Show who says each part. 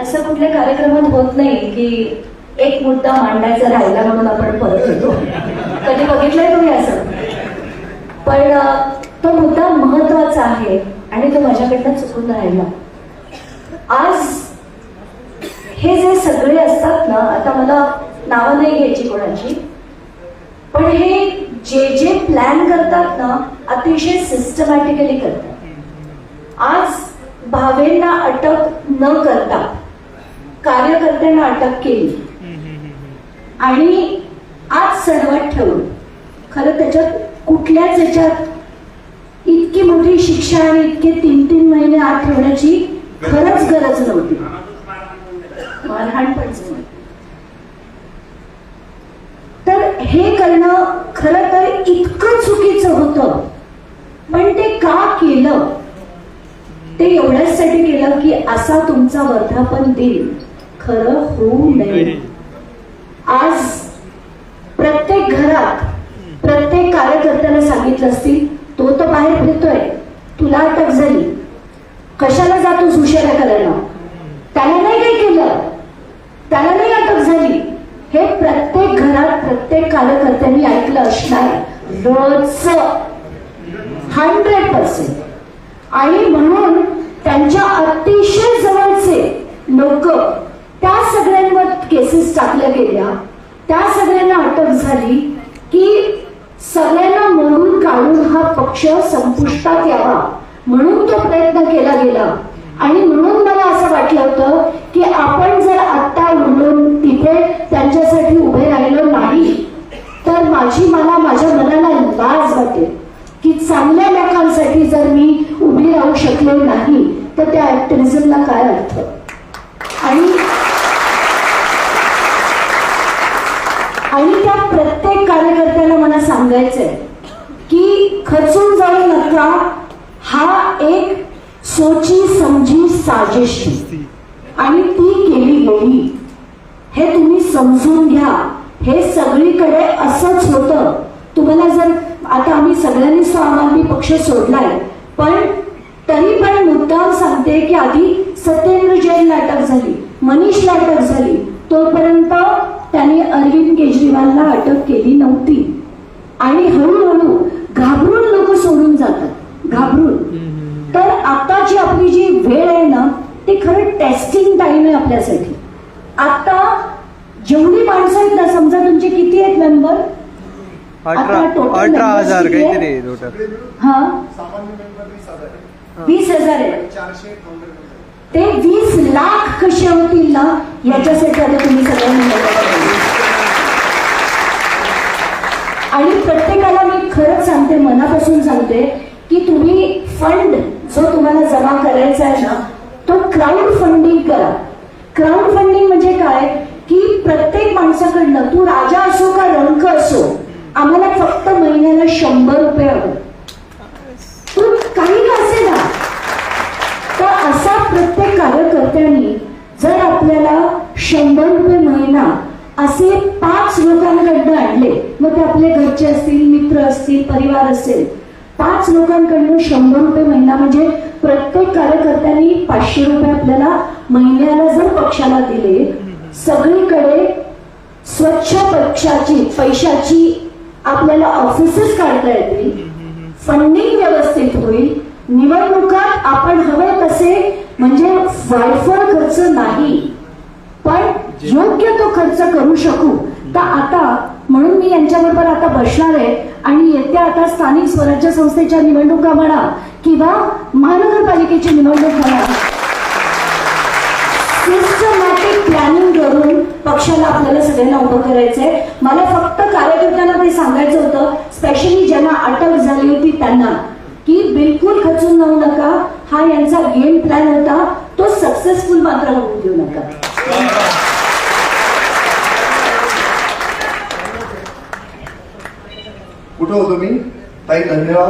Speaker 1: असं कुठल्या कार्यक्रमात होत नाही की एक मुद्दा मांडायचा राहिला म्हणून आपण परत येतो. कधी बघितलंय तुम्ही असं? पण तो मुद्दा महत्त्वाचा आहे आणि तो माझ्याकडनं चुकून राहिला. आज हे जे सगळे असतात ना आता मला नावं नाही घ्यायची कोणाची पण हे जे जे प्लॅन करतात ना अतिशय सिस्टमॅटिकली करतात. आज भावेंना अटक न करता कार्यकर्त्यांना अटक केली. आणि आज सणवट ठेवून खरं त्याच्यात कुठल्याच याच्यात इतकी मोठी शिक्षा आणि इतके तीन तीन महिने आत ठेवण्याची खरंच गरज नव्हती. मारहाण पण तर हे करणं खरं तर इतकं चुकीचं होतं. पण ते का केलं? ते एवढ्याचसाठी केलं की असा तुमचा वर्धापन दिन खरं होऊ नये आज प्रत्येक घरात प्रत्येक कार्यकर्त्याला सांगितलं असतील तो तर बाहेर फिरतोय. तुला अटक झाली. कशाला जातो सुशेरा करायला? त्याला नाही काय केलं. त्याला नाही अटक झाली. हे प्रत्येक घरात प्रत्येक कार्यकर्त्यांनी ऐकलं असणार. रोजच हंड्रेड पर्सेंट आणि म्हणून त्यांच्या अतिशय जवळचे लोक त्या सगळ्यांवर केसेस टाकल्या गेल्या. त्या सगळ्यांना अटक झाली की सगळ्यांना मोडून काढून हा पक्ष संपुष्टात यावा म्हणून तो प्रयत्न केला गेला. आणि म्हणून मला असं वाटलं होतं की आपण जर आत्ता म्हणून तिथे त्यांच्यासाठी उभे राहिलो नाही तर माझी मला माझ्या मनाला लाज वाटेल की चांगल्या लोकांसाठी जर मी उभी राहू शकले नाही तर त्या ऍक्टिव्हिझमला काय अर्थ? आणि आणि त्या प्रत्येक कार्यकर्त्याला मला सांगायचंय की खचून जाऊ नका हा एक सोची समजी साजिश. आणि ती केली गेली. हे तुम्ही समजून घ्या. हे सगळीकडे असंच होतं. तुम्हाला जर आता आम्ही सगळ्यांनी सो आम पक्ष सोडलाय पण तरी पण मुद्दाम सांगते की आधी सत्येंद्र जैनला अटक झाली मनीषला अटक झाली. तोपर्यंत त्यांनी अरविंद केजरीवालला अटक केली नव्हती. आणि हळूहळू घाबरून लोक सोडून जातात. घाबरून. तर आताची आपली जी वेळ आहे ना ती खरं टेस्टिंग टाइम आहे आपल्यासाठी. आता जेवढी माणसं आहेत ना समजा तुमचे किती आहेत मेंबर
Speaker 2: अठरा हजार? काहीतरी टोटल
Speaker 1: हा.
Speaker 3: सामान्य मेंबर वीस हजार आहे.
Speaker 1: ते वीस लाख कसे होतील ना याच्यासाठी आता तुम्ही सगळ्यांनी आणि प्रत्येकाला मी खरंच सांगते मनापासून सांगते की तुम्ही फंड जो तुम्हाला जमा करायचा आहे ना तो क्राऊड फंडिंग करा. क्राऊड फंडिंग म्हणजे काय? की प्रत्येक माणसाकडनं तू राजा असो का रंक असो आम्हाला फक्त महिन्याला शंभर रुपये हवं. तू काही का प्रत्येक कार्यकर्त्यांनी जर आपल्याला शंभर रुपये महिना असे पाच लोकांकडनं आणले मग ते आपले घरचे असतील मित्र असतील परिवार असेल पाच लोकांकडनं शंभर रुपये महिना म्हणजे प्रत्येक कार्यकर्त्यांनी पाचशे रुपये आपल्याला महिन्याला जर पक्षाला दिले सगळीकडे स्वच्छ पक्षाची पैशाची आपल्याला ऑफिसेस काढता येतील फंडिंग व्यवस्थित होईल निवडणुकात आपण हवे तसे म्हणजे वायफळ खर्च नाही पण योग्य तो खर्च करू शकू. तर आता म्हणून मी यांच्याबरोबर आता बसणार आहे आणि येत्या आता स्थानिक स्वराज्य संस्थेच्या निवडणुका म्हणा किंवा महानगरपालिकेची निवडणूक म्हणा सिस्टमॅटिक प्लॅनिंग करून पक्षाला आपल्याला सगळ्यांना उभं करायचंय. मला फक्त कार्यकर्त्यांना ते सांगायचं होतं स्पेशली ज्यांना अटक झाली होती त्यांना. की बिलकुल खचून जाऊ नका. हा यांचा गेम प्लॅन होता. तो सक्सेसफुल मात्र होऊ देऊ नका.
Speaker 3: कुठं होतो मी? ताई धन्यवाद.